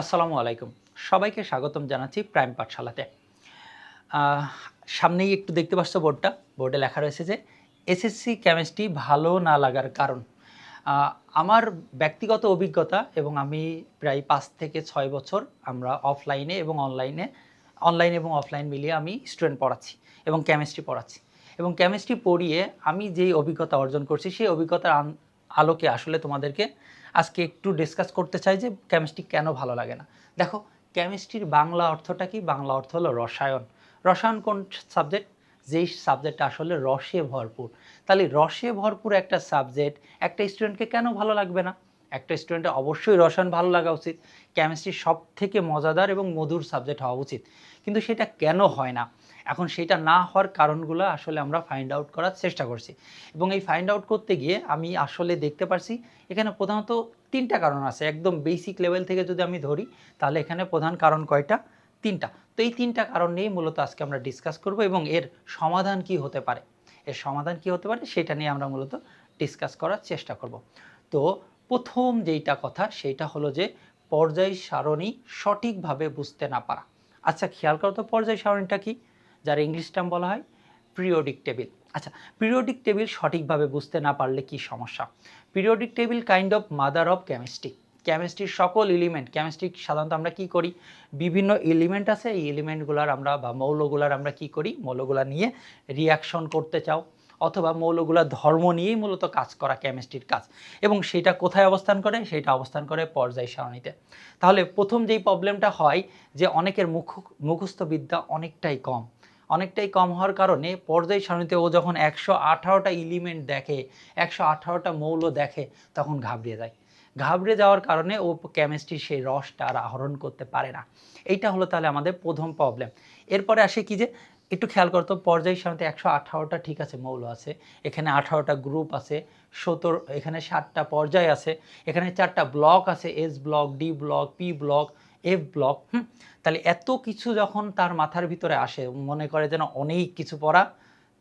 আসসালামু আলাইকুম। সবাইকে স্বাগতম জানাচ্ছি প্রাইম পাঠশালাতে। সামনেই একটু দেখতে পাচ্ছ বোর্ডটা। বোর্ডে লেখা রয়েছে যে, এসএসসি কেমিস্ট্রি ভালো না লাগার কারণ। আমার ব্যক্তিগত অভিজ্ঞতা এবং আমি প্রায় পাঁচ থেকে ছয় বছর আমরা অফলাইনে এবং অনলাইনে, অনলাইন এবং অফলাইন মিলিয়ে আমি স্টুডেন্ট পড়াচ্ছি এবং কেমিস্ট্রি পড়াচ্ছি। এবং কেমিস্ট্রি পড়িয়ে আমি যেই অভিজ্ঞতা অর্জন করছি, সেই অভিজ্ঞতার আলোকে আসলে তোমাদেরকে আজকে একটু ডিসকাস করতে চাই যে কেমিস্ট্রি কেন ভালো লাগে না। দেখো কেমিস্ট্রির বাংলা অর্থটা কি? বাংলা অর্থ হলো রসায়ন। রসায়ন কোন সাবজেক্ট যেই সাবজেক্টটা আসলে রসে ভরপুর। তাহলে রসে ভরপুর একটা সাবজেক্ট একটা স্টুডেন্টকে কেন ভালো লাগবে না? একটা স্টুডেন্টের অবশ্যই রসায়ন ভালো লাগা উচিত কেমিস্ট্রি সব থেকে মজাদার এবং মধুর সাবজেক্ট হওয়া উচিত। কিন্তু সেটা কেন হয় না? এখন সেটা না হওয়ার কারণগুলো আসলে আমরা ফাইন্ড আউট করার চেষ্টা করছি। এবং এই ফাইন্ড আউট করতে গিয়ে আমি আসলে দেখতে পারছি, এখানে প্রধানত তিনটা কারণ আছে। একদম বেসিক লেভেল থেকে যদি আমি ধরি, তাহলে এখানে প্রধান কারণ কয়টা? তিনটা। তো এই তিনটা কারণ নিয়েই মূলত আজকে আমরা ডিসকাস করব এবং এর সমাধান কি হতে পারে? এর সমাধান কি হতে পারে? সেটা নিয়ে আমরা মূলত ডিসকাস করার চেষ্টা করব। তো প্রথম যেইটা কথা, সেইটা হলো যে পর্যায় সারণী সঠিকভাবে বুঝতে না পারা। আচ্ছা খেয়াল করো তো পর্যায় সারণীটা কি, যার ইংলিশ টার্ম বলা হয় পিরিয়ডিক টেবিল আচ্ছা পিরিয়ডিক টেবিল সঠিকভাবে বুঝতে না পারলে কি সমস্যা? Periodic table kind of mother of chemistry কেমিস্ট্রির সকল এলিমেন্ট কেমিস্ট্রি সাধারণত আমরা কি করি? বিভিন্ন এলিমেন্ট আছে, এই এলিমেন্টগুলার আমরা বা মৌলগুলার আমরা কি করি? মৌলগুলা নিয়ে রিয়াকশন করতে চাও। অথবা মৌলগুলার ধর্ম নিয়েই মূলত কাজ করা কেমিস্ট্রির কাজ। এবং সেটা কোথায় অবস্থান করে? সেটা অবস্থান করে পর্যায় সারণীতে। তাহলে প্রথম যেই প্রবলেমটা হয় যে অনেকের মুখ, মুখস্থ বিদ্যা অনেকটাই কম। অনেকটাই কম হওয়ার কারণে পর্যায় সারণীতে ও যখন একশো আঠারোটা এলিমেন্ট দেখে, একশো আঠারোটা মৌল দেখে, তখন ঘাবড়িয়ে যায়। ঘাবড়ে যাওয়ার কারণে ও কেমিস্ট্রি সেই রসটা আর আহরণ করতে পারে না। এইটা হলো তাহলে আমাদের প্রথম প্রবলেম এরপরে আসে কি যে একটু খেয়াল করতো পর্যায় সারণীতে একশো আঠারোটা ঠিক আছে, মৌল আছে। এখানে আঠারোটা গ্রুপ আছে, সতেরো, এখানে সাতটা পর্যায় আছে, এখানে চারটা ব্লক আছে S block D block P block F block হুম? তাহলে এত কিছু যখন তার মাথার ভিতরে আসে, মনে করে যেন অনেক কিছু পড়া,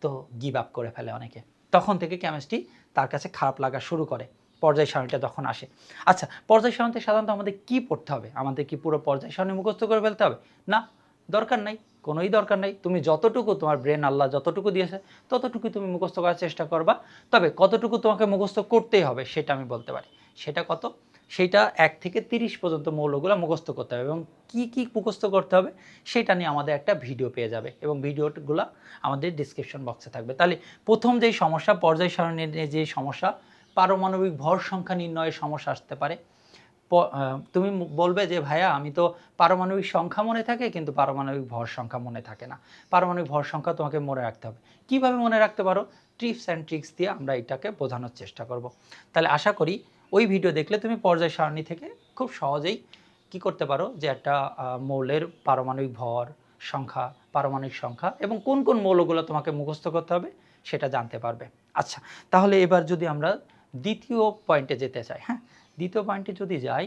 তো গিভ আপ করে ফেলে অনেকে। তখন থেকে কেমিস্ট্রি তার কাছে খারাপ লাগা শুরু করে, পর্যায় সারণীটা যখন আসে। আচ্ছা পর্যায় সারণীতে সাধারণত আমাদের কি পড়তে হবে? আমাদের কি পুরো পর্যায় সারণী মুখস্থ করে ফেলতে হবে? না, দরকার নাই। কোনোই দরকার নেই। তুমি যতটুকু তোমার ব্রেন আল্লাহ যতটুকু দিয়েছে ততটুকু তুমি মুখস্থ করার চেষ্টা করবা। তবে কতটুকু তোমাকে মুখস্থ করতেই হবে সেটা আমি বলতে পারি। সেটা কত? সেটা এক থেকে তিরিশ পর্যন্ত মৌলগুলো মুখস্থ করতে হবে এবং কি কি মুখস্থ করতে হবে সেটা নিয়ে আমাদের একটা ভিডিও পেয়ে যাবে এবং ভিডিওগুলো আমাদের ডিসক্রিপশন বক্সে থাকবে। তাহলে প্রথম যেই সমস্যা পর্যায় সারণীর যে সমস্যা, পারমাণবিক ভর সংখ্যা নির্ণয়ের সমস্যা আসতে পারে। তুমি বলবে যে, ভাইয়া, আমি তো পারমাণবিক সংখ্যা মনে থাকে, কিন্তু পারমাণবিক ভর সংখ্যা মনে থাকে না। পারমাণবিক ভর সংখ্যা তোমাকে মনে রাখতে হবে। কীভাবে মনে রাখতে পারো? টিপস অ্যান্ড ট্রিক্স দিয়ে আমরা এটাকে বোঝানোর চেষ্টা করব। তাহলে আশা করি ওই ভিডিও দেখলে তুমি পর্যায় সারণী থেকে খুব সহজেই কি করতে পারো? যে একটা মৌলের পারমাণবিক ভর সংখ্যা, পারমাণবিক সংখ্যা এবং কোন কোন মৌলগুলো তোমাকে মুখস্থ করতে হবে সেটা জানতে পারবে। আচ্ছা তাহলে এবার যদি আমরা দ্বিতীয় পয়েন্টে যেতে চাই হ্যাঁ? দ্বিতীয় পয়েন্টে যদি যাই,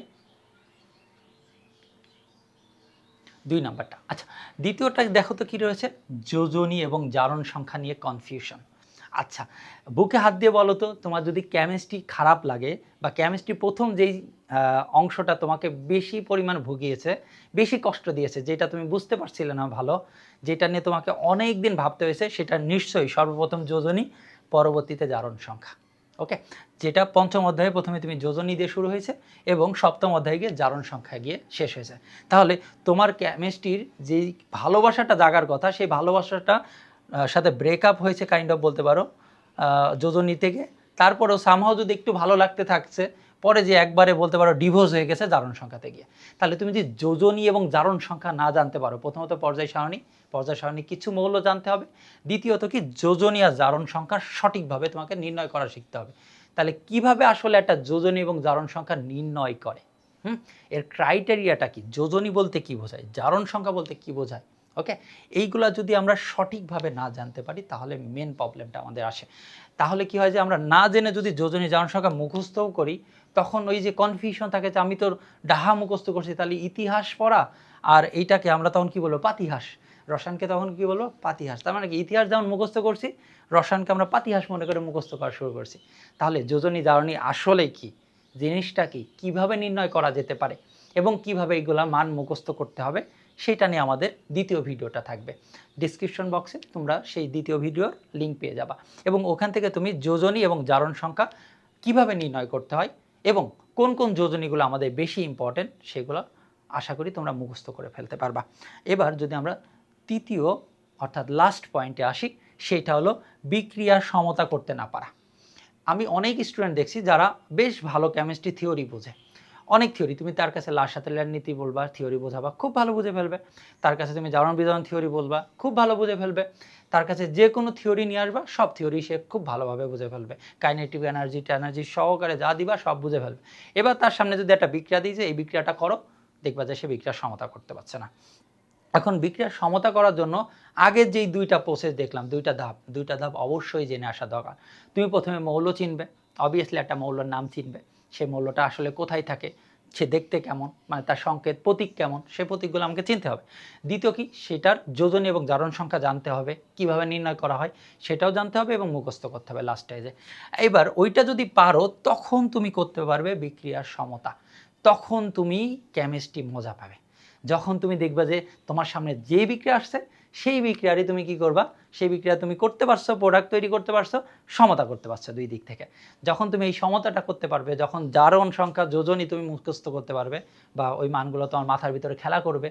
দুই নাম্বারটা। আচ্ছা দ্বিতীয়টা দেখো তো কি রয়েছে? যোজনী এবং জারণ সংখ্যা নিয়ে কনফিউশন আচ্ছা বুকে হাত দিয়ে বলো তো, তোমার যদি কেমিস্ট্রি খারাপ লাগে বা কেমিস্ট্রি প্রথম যেই অংশটা তোমাকে বেশি পরিমাণ ভুগিয়েছে, বেশি কষ্ট দিয়েছে, যেটা তুমি বুঝতে পারছিলে না ভালো, যেটা নিয়ে তোমাকে অনেক দিন ভাবতে হয়েছে, সেটা নিশ্চয়ই সর্বপ্রথম যোজনী, পরবর্তীতে জারণ সংখ্যা। ওকে যেটা পঞ্চম অধ্যায়ে প্রথমে তুমি যোজনী দিয়ে শুরু হয়েছে এবং সপ্তম অধ্যায়ে গিয়ে জারণ সংখ্যা গিয়ে শেষ হয়েছে। তাহলে তোমার কেমিস্ট্রির যেই ভালোবাসাটা জাগার কথা, সেই ভালোবাসাটা সাথে ব্রেকআপ হয়েছে কাইন্ড অফ বলতে পারো যোজনী থেকে তারপরেও সামহাও যদি একটু ভালো লাগতে থাকছে, পরে যে একবারে বলতে পারো ডিভোর্স হয়ে গেছে জারণ সংখ্যাতে গিয়ে। তাহলে তুমি যদি যোজনী এবং জারণ সংখ্যা না জানতে পারো, প্রথমত পর্যায় সারণী পর্যায় সারণী কিছু মৌল জানতে হবে। দ্বিতীয়ত কি যোজনী আর জারণ সংখ্যা সঠিকভাবে তোমাকে নির্ণয় করা শিখতে হবে। তাহলে কীভাবে আসলে একটা যোজনী এবং জারণ সংখ্যা নির্ণয় করে? হুম? এর ক্রাইটেরিয়াটা কি? যোজনী বলতে কি বোঝায়? জারণ সংখ্যা বলতে কি বোঝায়? ওকে? এইগুলা যদি আমরা সঠিকভাবে না জানতে পারি, তাহলে মেন প্রবলেমটা আমাদের আসে। তাহলে কি হয় যে আমরা না জেনে যদি যোজনী জারণ সংখ্যা মুখস্থও করি, তখন ওই যে কনফিউশন থাকে যে আমি তোর ডাহা মুখস্থ করছি, তাহলে ইতিহাস পড়া, আর এইটাকে আমরা তখন কি বলব? পাতিহাস। রসায়নকে তখন কি বলব? পাতিহাস। তার মানে কি? ইতিহাস যেমন মুখস্থ করছি রসায়নকে আমরা পাতিহাস মনে করে মুখস্থ করা শুরু করছি। তাহলে যোজনী জারণী আসলে কি? জিনিসটা কি? কীভাবে নির্ণয় করা যেতে পারে? এবং কীভাবে এইগুলা মান মুখস্থ করতে হবে? সেটা নিয়ে আমাদের দ্বিতীয় ভিডিওটা থাকবে। ডিসক্রিপশন বক্সে তোমরা সেই দ্বিতীয় ভিডিওর লিঙ্ক পেয়ে যাবা। এবং ওখান থেকে তুমি যোজনী এবং জারণ সংখ্যা কীভাবে নির্ণয় করতে হয়? এবং কোন কোন যোজনীগুলো আমাদের বেশি ইম্পর্টেন্ট সেগুলো আশা করি তোমরা মুখস্থ করে ফেলতে পারবা। এবার যদি আমরা তৃতীয়, অর্থাৎ লাস্ট পয়েন্টে আসি সেটা হলো বিক্রিয়ার সমতা করতে না পারা। আমি অনেক স্টুডেন্ট দেখছি যারা বেশ ভালো কেমিস্ট্রি থিওরি বোঝে। অনেক থিওরি তুমি তার কাছে লাসাতেলার নীতি বলবা থিওরি বোঝাবা, খুব ভালো বুঝে ফেলবে। তার কাছে তুমি জারণ বিজারণ থিওরি বলবা, খুব ভালো বুঝে ফেলবে। তার কাছে যে কোনো থিওরি নিয়ে আসবা, সব থিওরি সে খুব ভালোভাবে বুঝে ফেলবে। কাইনেটিভ এনার্জি এনার্জি সহকারে যা দিবা, সব বুঝে ফেলবে। এবার তার সামনে যদি একটা বিক্রিয়া দিয়েছে এই বিক্রিয়াটা করো, দেখবা যে সে বিক্রিয়ার সমতা করতে পারছে না। এখন বিক্রিয়ার সমতা করার জন্য আগের যেই দুইটা প্রসেস দেখলাম, দুইটা ধাপ দুইটা ধাপ অবশ্যই জেনে আসা দরকার। তুমি প্রথমে মৌল চিনবে অবভিয়াসলি একটা মৌলর নাম চিনবে সেই মৌলটা আসলে কোথায় থাকে, সে দেখতে কেমন মানে তার সংকেত, প্রতীক কেমন, সে প্রতীকগুলো আমাকে চিনতে হবে। দ্বিতীয় কি, সেটার যোজনী এবং জারণ সংখ্যা জানতে হবে, কীভাবে নির্ণয় করা হয়, সেটাও জানতে হবে এবং মুখস্থ করতে হবে লাস্ট স্টেজে এবার ওইটা যদি পারো, তখন তুমি করতে পারবে বিক্রিয়ার সমতা। তখন তুমি কেমিস্ট্রি মজা পাবে। যখন তুমি দেখবা যে তোমার সামনে যে বিক্রিয়া আসছে, সেই বিক্রিয়ারই তুমি কি করবা? সেই বিক্রিয়া তুমি করতে পারছ প্রোডাক্ট তৈরি করতে পারছ, সমতা করতে পারছ দুই দিক থেকে। যখন তুমি এই সমতাটা করতে পারবে, যখন জারণ সংখ্যা যোজনই তুমি মুখস্থ করতে পারবে বা ওই মানগুলো তোমার মাথার ভিতরে খেলা করবে,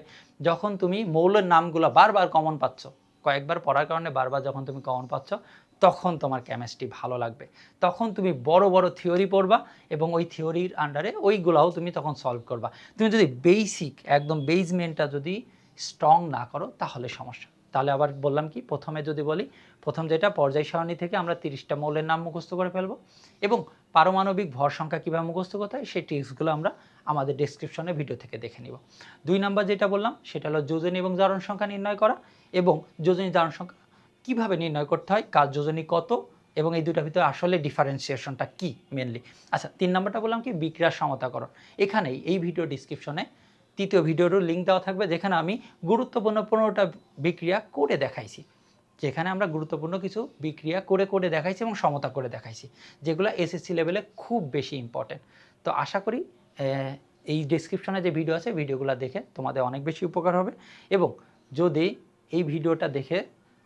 যখন তুমি মৌলের নামগুলো বারবার কমন পাচ্ছ কয়েকবার পড়ার কারণে বারবার যখন তুমি কমন পাচ্ছ, তখন তোমার কেমিস্ট্রি ভালো লাগবে। তখন তুমি বড় বড় থিওরি পড়বা এবং ওই থিওরির আন্ডারে ওইগুলাও তুমি তখন সলভ করবা। তুমি যদি বেসিক একদম বেজমেন্টটা যদি স্ট্রং না করো, তাহলে সমস্যা। তাহলে আবার বললাম কি, প্রথমে যদি বলি, প্রথম যেটা পর্যায় সারণী থেকে আমরা তিরিশটা মৌলের নাম মুখস্থ করে ফেলব এবং পারমাণবিক ভর সংখ্যা কীভাবে মুখস্থ করতে হয়, সেই ট্রিক্সগুলো আমরা আমাদের ডেসক্রিপশনে ভিডিও থেকে দেখে নিব। দুই নাম্বার যেটা বললাম, সেটা হলো যোজনী এবং জারণ সংখ্যা নির্ণয় করা এবং যোজনী জারণ সংখ্যা কীভাবে নির্ণয় করতে হয় কাজ যোজনী কত এবং এই দুটার ভিতরে আসলে ডিফারেন্সিয়েশনটা কি মেনলি আচ্ছা তিন নম্বরটা বললাম কি বিক্রিয়ার সমতাকরণ। এখানেই এই ভিডিও ডিসক্রিপশনে তৃতীয় ভিডিওরও লিঙ্ক দেওয়া থাকবে, যেখানে আমি গুরুত্বপূর্ণ পনেরোটা বিক্রিয়া করে দেখাইছি। যেখানে আমরা গুরুত্বপূর্ণ কিছু বিক্রিয়া করে করে দেখাইছি এবং সমতা করে দেখাইছি, যেগুলো এসএসসি লেভেলে খুব বেশি ইম্পর্টেন্ট তো আশা করি এই ডিসক্রিপশনে যে ভিডিও আছে ভিডিওগুলো দেখে তোমাদের অনেক বেশি উপকার হবে এবং যদি এই ভিডিওটা দেখে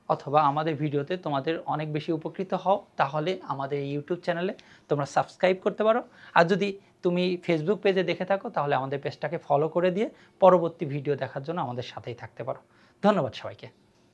অথবা আমাদের ভিডিওতে তোমাদের অনেক বেশি উপকৃত হও, তাহলে আমাদের ইউটিউব চ্যানেলে তোমরা সাবস্ক্রাইব করতে পারো। আর যদি তুমি ফেসবুক পেজে দেখে থাকো, তাহলে আমাদের পেজটাকে ফলো করে দিয়ে পরবর্তী ভিডিও দেখার জন্য আমাদের সাথেই থাকতে পারো। ধন্যবাদ সবাইকে।